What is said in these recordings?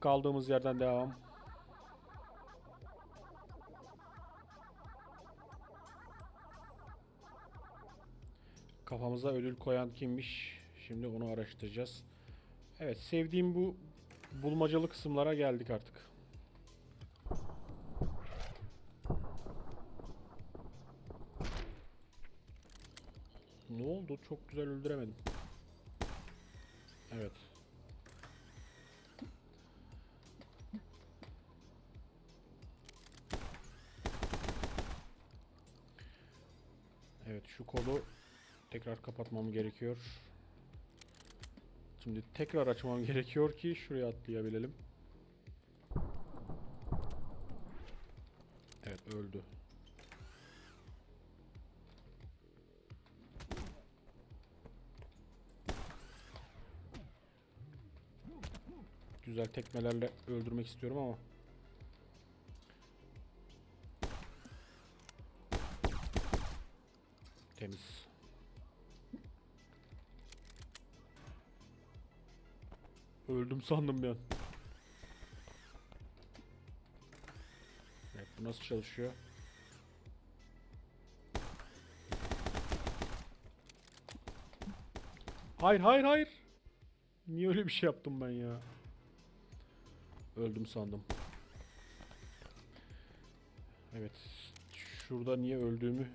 Kaldığımız yerden devam. Kafamıza ödül koyan kimmiş? Şimdi onu araştıracağız. Evet, sevdiğim bu bulmacalı kısımlara geldik artık. Ne oldu? Çok güzel öldüremedim. Evet. Tekrar kapatmam gerekiyor. Şimdi tekrar açmam gerekiyor ki şuraya atlayabilelim. Evet öldü. Güzel tekmelerle öldürmek istiyorum ama. Öldüm sandım ben. Evet bu nasıl çalışıyor? Hayır hayır hayır. Niye öyle bir şey yaptım ben ya? Öldüm sandım. Evet. Şurada niye öldüğümü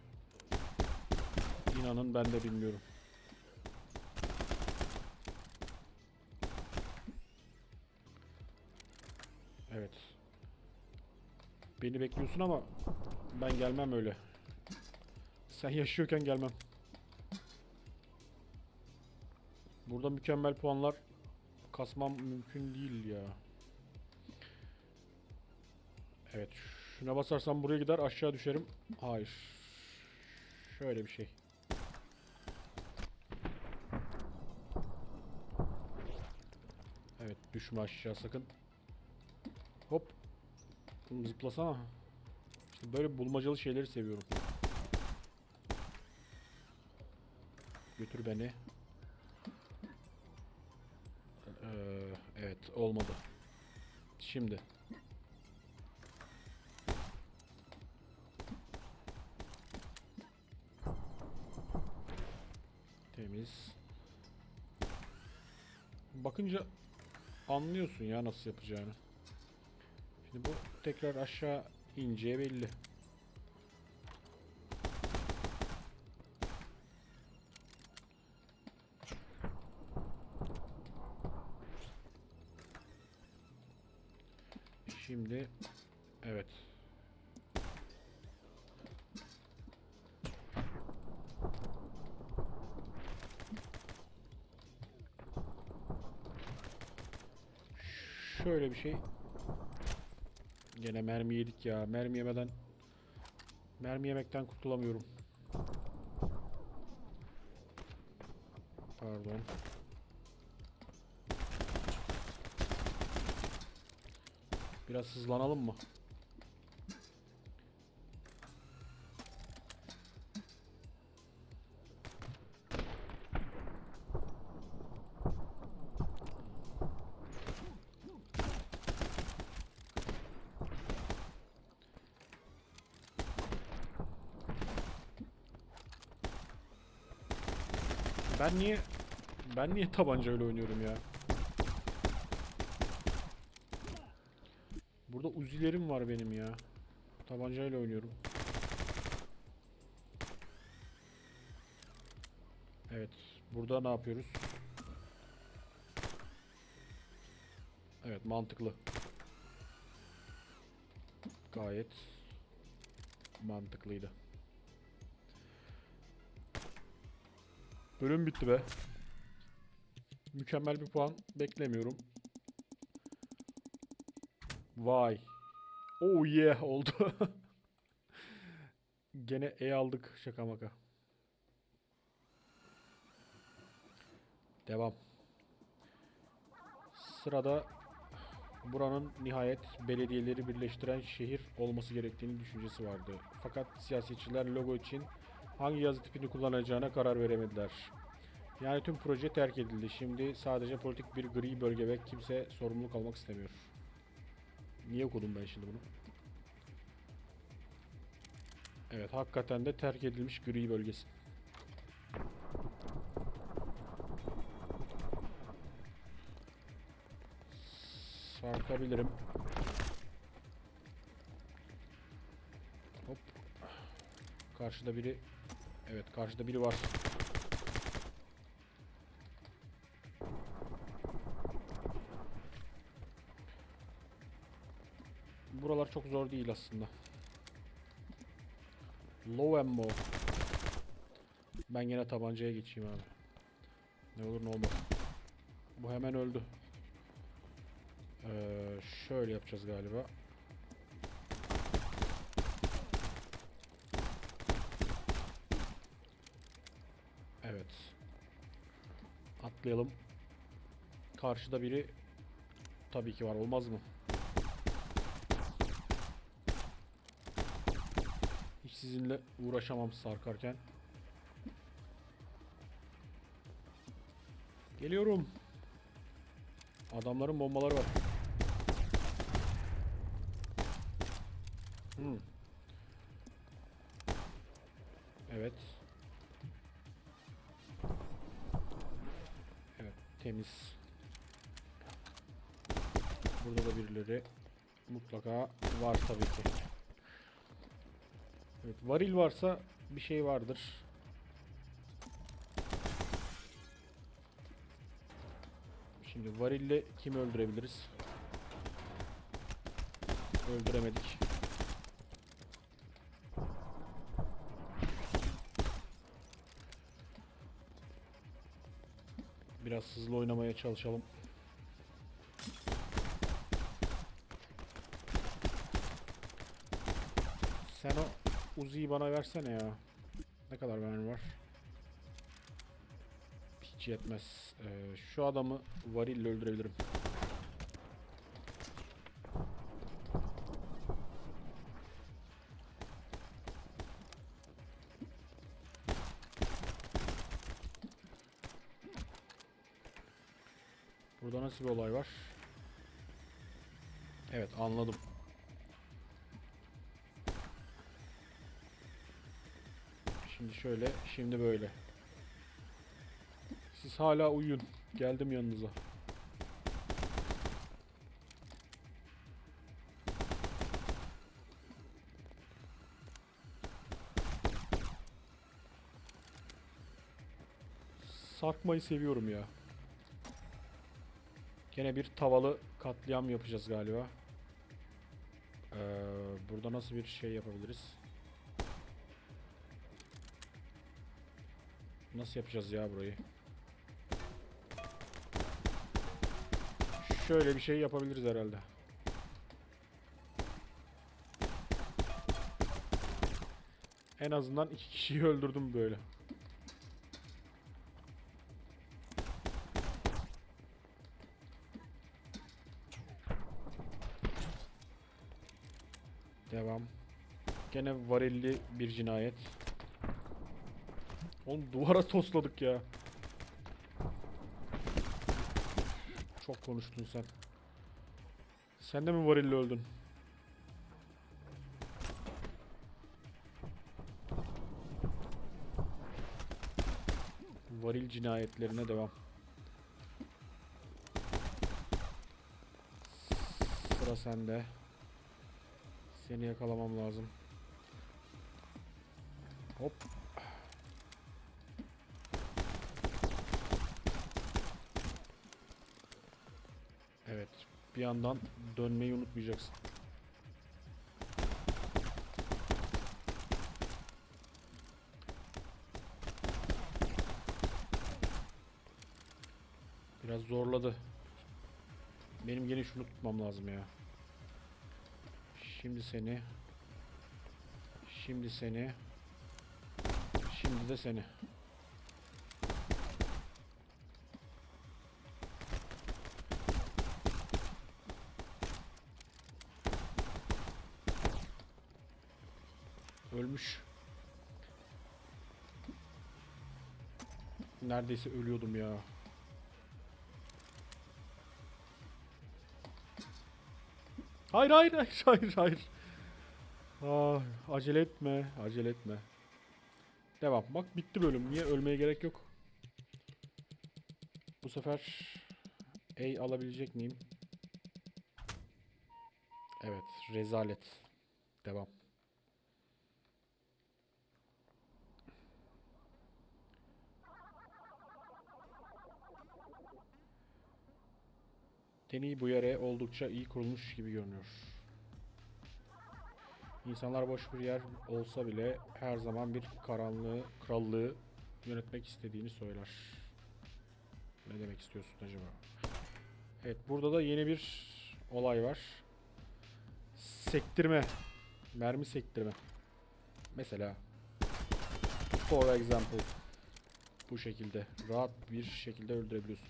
inanın ben de bilmiyorum. Evet. Beni bekliyorsun ama ben gelmem öyle. Sen yaşıyorken gelmem. Burada mükemmel puanlar kasmam mümkün değil ya. Evet. Şuna basarsam buraya gider aşağı düşerim. Hayır. Şöyle bir şey. Evet düşme aşağı sakın. Hop. Zıplasana. İşte böyle bulmacalı şeyleri seviyorum. Götür beni. Ee, evet olmadı. Şimdi. Temiz. Bakınca anlıyorsun ya nasıl yapacağını. Şimdi bu tekrar aşağı ineceği belli. Şimdi evet. Şöyle bir şey. Gene mermi yedik ya. Mermi yemeden mermi yemekten kurtulamıyorum. Pardon. Biraz hızlanalım mı? Ben niye ben niye tabancayla oynuyorum ya? Burada uzilerim var benim ya. Tabancayla oynuyorum. Evet. Burada ne yapıyoruz? Evet mantıklı. Gayet mantıklıydı. Bölüm bitti be. Mükemmel bir puan beklemiyorum. Vay. Oh yeah oldu. Gene E aldık şaka maka. Devam. Sırada buranın nihayet belediyeleri birleştiren şehir olması gerektiğini düşüncesi vardı. Fakat siyasetçiler logo için hangi yazı tipini kullanacağına karar veremediler. Yani tüm proje terk edildi. Şimdi sadece politik bir gri bölge ve kimse sorumluluk almak istemiyor. Niye okudum ben şimdi bunu? Evet, hakikaten de terk edilmiş gri bölgesi. Sarkabilirim. Karşıda biri Evet, karşıda biri var. Buralar çok zor değil aslında. Low ammo. Ben yine tabancaya geçeyim abi. Ne olur ne olmaz. Bu hemen öldü. Ee, şöyle yapacağız galiba. Atlayalım. Karşıda biri tabii ki var. Olmaz mı? Hiç sizinle uğraşamam sarkarken. Geliyorum. Adamların bombaları var. Hmm. Evet. Temiz. Burada da birileri mutlaka var tabii ki. Evet, varil varsa bir şey vardır. Şimdi varille kimi öldürebiliriz? Öldüremedik. Biraz hızlı oynamaya çalışalım. Sen o Uzi'yi bana versene ya. Ne kadar mermi var? Hiç yetmez. Ee, şu adamı varille öldürebilirim. Burada nasıl bir olay var? Evet anladım. Şimdi şöyle, şimdi böyle. Siz hala uyuyun. Geldim yanınıza. Sarkmayı seviyorum ya. Gene bir tavalı katliam yapacağız galiba. Ee, burada nasıl bir şey yapabiliriz? Nasıl yapacağız ya burayı? Şöyle bir şey yapabiliriz herhalde. En azından iki kişiyi öldürdüm böyle. Gene varilli bir cinayet. Oğlum duvara tosladık ya. Çok konuştun sen. Sen de mi varille öldün? Varil cinayetlerine devam. Sıra sende. Seni yakalamam lazım. Hop. Evet. Bir yandan dönmeyi unutmayacaksın. Biraz zorladı. Benim gene şunu tutmam lazım ya. Şimdi seni. Şimdi seni. Şimdi de seni. Ölmüş. Neredeyse ölüyordum ya. Hayır hayır hayır hayır hayır. Ah, acele etme, acele etme. Devam. Bak bitti bölüm. Niye ölmeye gerek yok. Bu sefer A alabilecek miyim? Evet, rezalet. Devam. Deney bu yere oldukça iyi kurulmuş gibi görünüyor. İnsanlar boş bir yer olsa bile her zaman bir karanlığı, krallığı yönetmek istediğini söyler. Ne demek istiyorsun acaba? Evet, burada da yeni bir olay var. Sektirme. Mermi sektirme. Mesela for example bu şekilde rahat bir şekilde öldürebiliyorsun.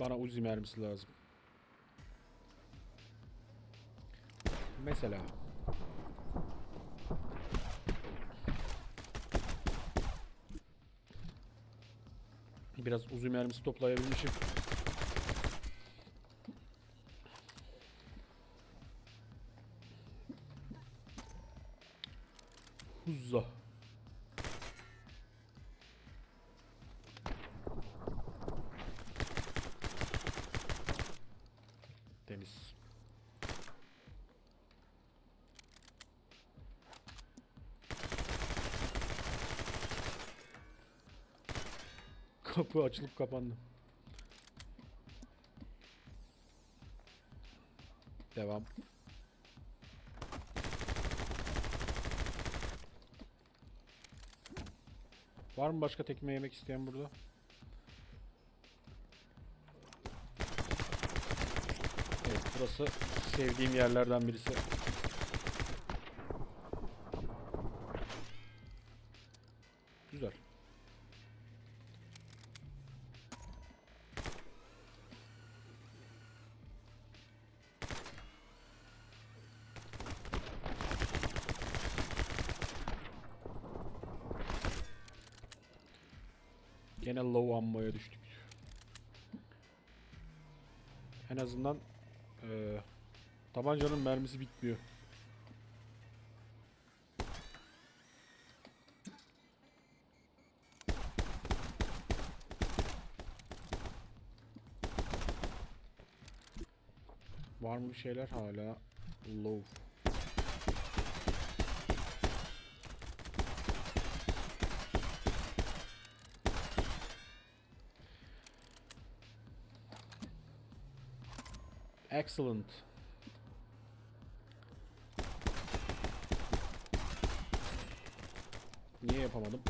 Bana Uzi mermisi lazım. Mesela. Biraz Uzi mermisi toplayabilmişim. Huzza. Kapı açılıp kapandı. Devam. Var mı başka tekme yemek isteyen burada? Evet, burası sevdiğim yerlerden birisi. Güzel. Gene low ammo'ya düştük. En azından eee tabancanın mermisi bitmiyor. Var mı bir şeyler hala low. Excellent. Niye yapamadım?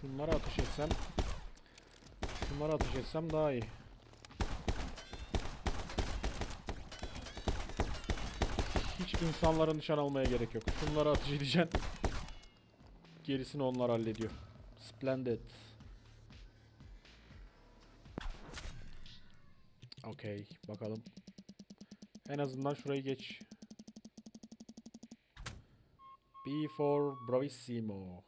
Şunlara ateş etsem Şunlara ateş etsem daha iyi. Hiç insanlara nişan almaya gerek yok. Şunlara ateş edeceksin. Gerisini onlar hallediyor. Splendid. Okey, bakalım. En azından şurayı geç. B for Bravissimo.